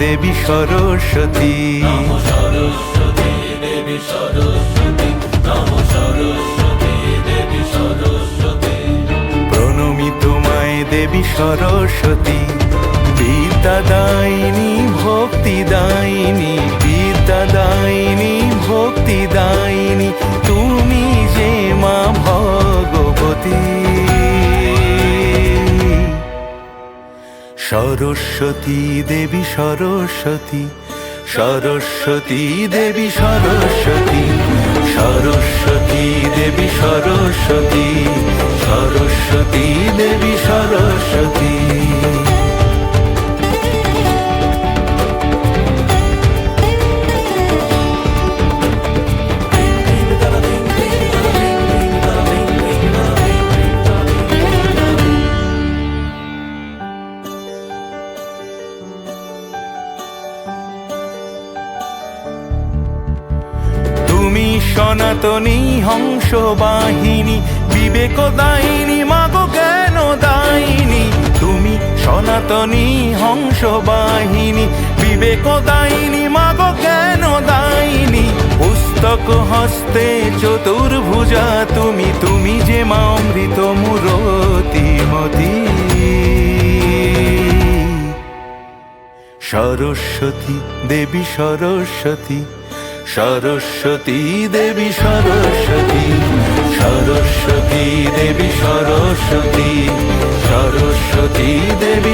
দেবী সরস্বতী। সরস্বতী দেবী সরস্বতী সরস্বতী প্রণমি তোমায় দেবী সরস্বতী ভক্তিদায়িনী সরস্বতী দেবী সরস্বতী সরস্বতী দেবী সরস্বতী সরস্বতী দেবী সরস্বতী সরস্বতী দেবী সনাতনী হংস বাহিনী বিবেক দায়িনী, মাগো জ্ঞান দায়িনী? তুমি সনাতনী হংস বাহিনী বিবেক দায়িনী, মাগো জ্ঞান দায়িনী? পুস্তক হস্তে চতুর্ভুজা তুমি তুমি যে মা অমৃত মূরতিমতী সরস্বতী, দেবী সরস্বতী সরস্বতী দেবী সরস্বতী সরস্বতী দেবী সরস্বতী সরস্বতী দেবী